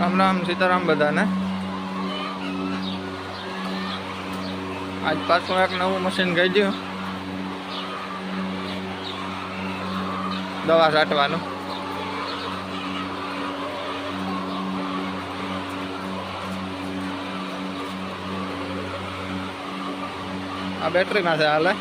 રામ રામ સીતારામ બધાને આજ પાછું એક નવું મશીન ગઈ ગયું દવા છાંટવાનું આ બેટરીમાં છે હાલે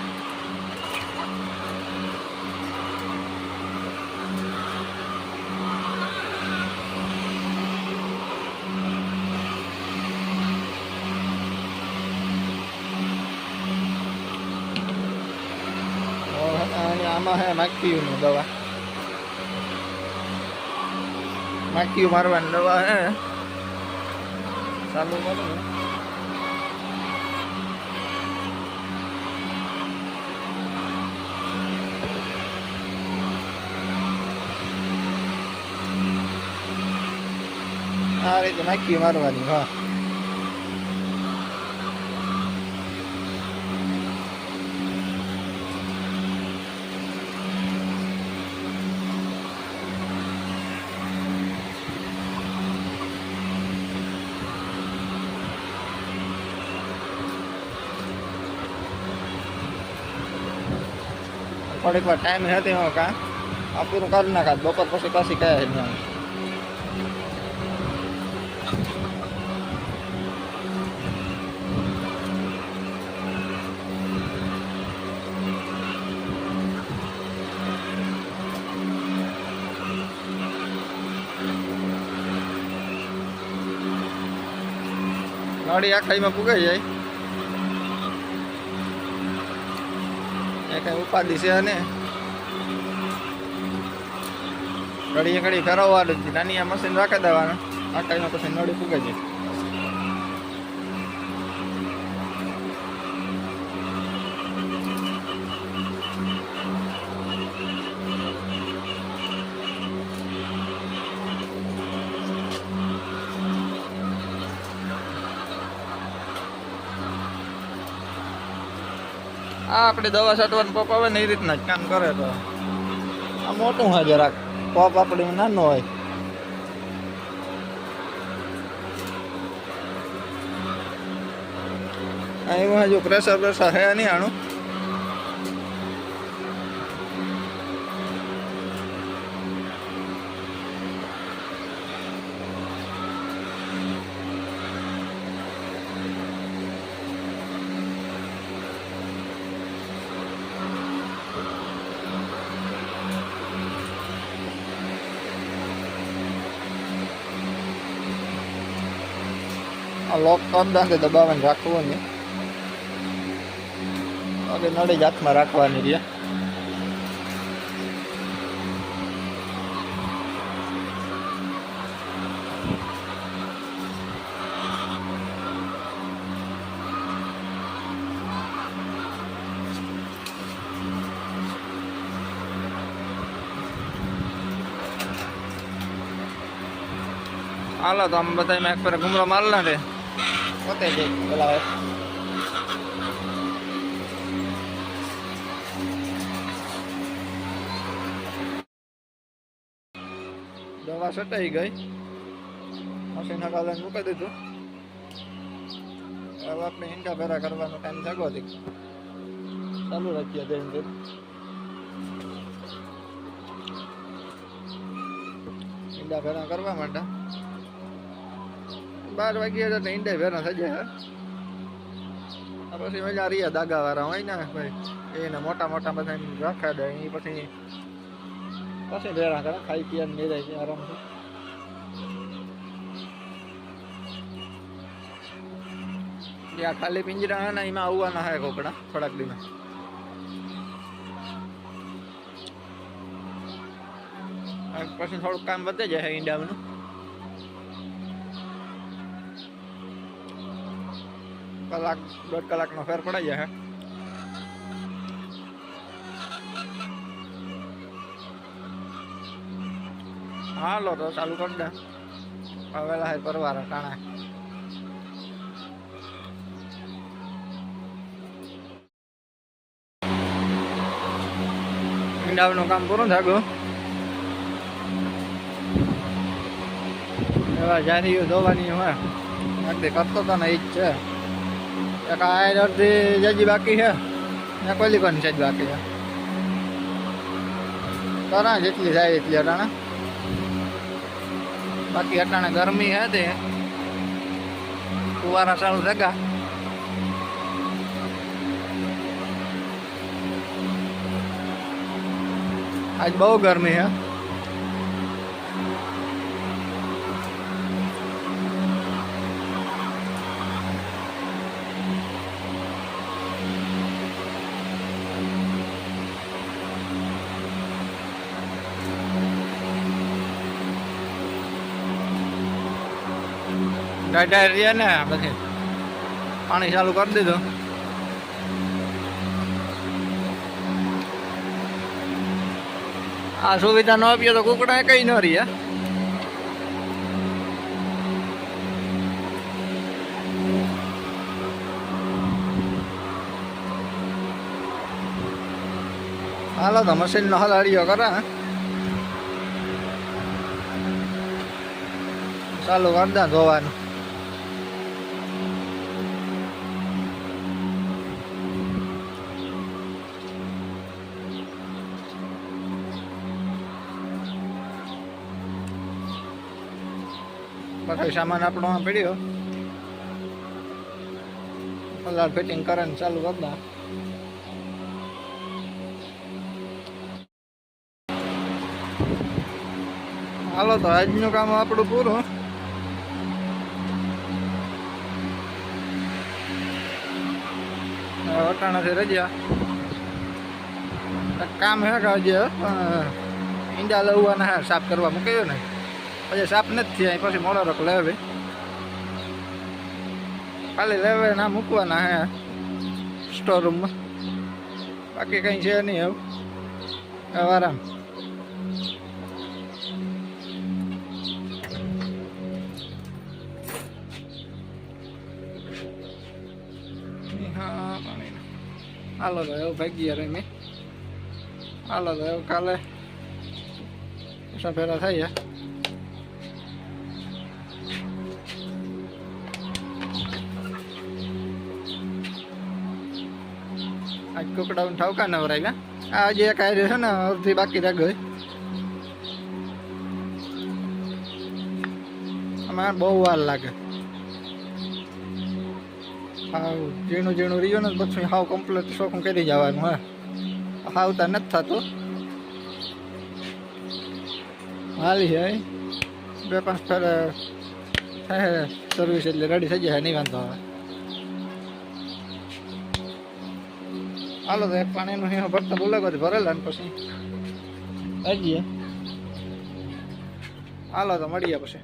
અને આમાં હે માખીઓની દવા. માખીયું મારવાની દવા હે. ચાલુ કરું આ રીતે નાખી મારવાની, હા. થોડીક વાર ટાઈમ હતી હું કાં? આ પૂરું કરી નાખાત બપોર પછી કશી કહે નહીં ગાડી આખાઈમાં પુગાઈ જાય. કઈ ઉપાધિ છે ને ઘડીએ ઘડી ફેરવવાનું જ નાની આ મશીન રાખી દેવાનું. આખાઈમાં પછી નળી ફૂગે જાય. આ આપણે દવા છાંટવાનું પપ આવે ને એ રીતના જ કામ કરે તો. આ મોટું હોય જરાક પપ આપણે નાનો હોય. આ એવું હજુ પ્રેશર પ્રેશર હે નહીં આણું આ લોક કરી દાંતે દબાવીને રાખવું ને આગળ નળી જ હાથમાં રાખવાની રહ્યા હાલો તો આમ બધા મેં એક પર ઘુમરો મારલા રે પોતે જ પેલા દવા સટાઈ ગઈ મશીન હકાલે મૂકી દીધું હવે આપણે ઈંડા ભેરા કરવાનો ટાઈમ જાગો હતી ચાલુ રાખીએ ધીરે ધીરે ઈંડા ભેરા કરવા માટે બાર વાગ્યા તો ઈંડે ભેરા થઈ જાય પછી મજા રહ્યા દાગા વાળા હોય ને, ભાઈ. એને મોટા મોટા બધા રાખા દે એ પછી પછી ભેરા કરે, ખાઈ પીએ નહીં છે આરામથી. ત્યાં ખાલી પિંજરા હે એમાં આવવાના હે કોકડા થોડાક દિનમાં પછી થોડુંક કામ વધે જાય ઈંડાનું કલાક, દોઢ કલાકનો ફેર પડાઈ જાય હાલો તો ચાલુ કરી દે. હવે હે પરવારા ટાણા. ઈંડાનું કામ પૂરું થાગું એવા જારી ધોવાની હોય. અડધી કરતો તો ને જ છે. આ અડધી જજી બાકી છે, ને કોલી કોની છે જ બાકી છે. કરા જેટલી થાય એટલી અટાણે. બાકી અટાણે ગરમી હે તે ફુવારા ચાલુ થયા. આજ બહુ ગરમી હે ડાયર રહ્યા ને પછી પાણી ચાલુ કરી દીધું. આ સુવિધા ન આપીએ તો કુકડા કઈ ન રહી હાલો તો મશીન નો હલાડીઓ કરે ચાલુ કરી દે ધોવાનું બાકી સામાન આપણો પડ્યો. કલર ફિટિંગ કરે ને ચાલુ કરતા હાલો તો આજનું કામ આપણું પૂરું. અટાણાથી રજા. કામ હે કે હજી ઈંડા લવવાના સાફ કરવા મૂક્યો ને. પછી સાફ નથી થયા પછી મોડો રખ લેવે. ખાલી લેવે ના મૂકવાના હે સ્ટોર રૂમમાં બાકી કંઈ છે નહીં એવું. આરામ. હાલો તો એવું ભાગી યાર મેં હાલો તો એવું કાલે. સફેરા થઈ ગયા આજ કુકડાውን ઠાવકા નવરાવ્યા આ જે એક આયરો છે ને, અડધી બાકી રાખ ગઈ આમાં બહુ વાર લાગે. હાવ, ઝીણું ઝીણું રહ્યું ને, પછી હાવ કમ્પ્લીટ શોખું કરી જવાનું, હે. હાવતા નથી થતું. હાલી છે બે પાંચ ફેર સર્વિસ એટલે રેડી થઈ જાય નહીં વાંધો આવે. હાલો તો એક પાણીનું અહીંયા ભરતા બોલાવો ભરેલા ને પછી. હજીએ હાલો તો મળીએ પછી.